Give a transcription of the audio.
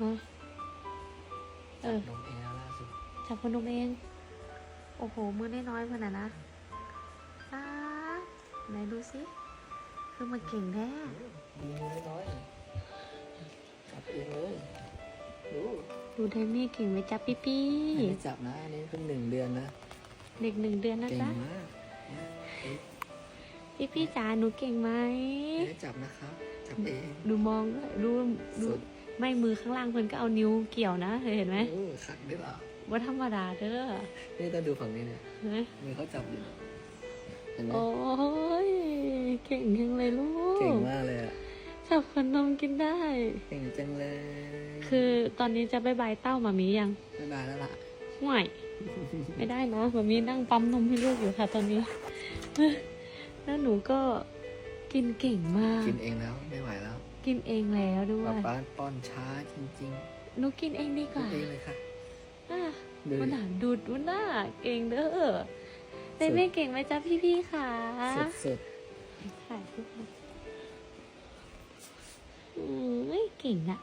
ฮะเออ นมเองแล้วล่าสุดจับคนนมเอง โอ้โห มือน้อยๆเพื่อนน่ะนะป๊าดไหนดูสิ คือมาเก่งแท้ดีมือน้อยๆจับเองเลย ดูดูไดมี่เก่งไหมจ๊ะปี้ปี้อันนี้จับนะ อันนี้เพิ่งหนึ่งเดือนนะ เด็กหนึ่งเดือนนะเก่งจ๊ะ มากเนี่ยเอ๊ะพี่พี่จ๋าหนูเก่งไหม อันนี้จับนะครับ จับเอง ดูมองด้วยดูดูสุด ไม่มือข้างล่างเพื่อนก็เอานิ้วเกี่ยวนะเห็นไหมเออขัดได้เปล่าว่าธรรมดาเด้อนี่ต้องดูฝั่งนี้เนี่ยเห็นไหมมือเขาจับอยู่เห็นไหมโอ้ยเก่งจังเลยลูก เก่งมากเลยอะจับขนมกินได้ เก่งจังเลย คือตอนนี้จะบายบายเต้ามามียังบ๊ายบายแล้วล่ะห่วยไม่ได้นะมามีนั่งปั๊มนมให้ลูกอยู่ค่ะ ตอนนี้ แล้วหนูก็กินเก่งมาก กินเองแล้วไม่ไหวแล้ว กินเองแล้วด้วป้ายป้าป้อนช้าจริงหนูกินเองดีๆกกินว่าเองเลยค่ะอะดูมันดิหนาดูดมันหน้าเก่งเด้อเต้ไม่เก่งไหมจ๊ะพี่พี่ๆค่ะสุดถ่ายรูปนะอืมเก่งอะ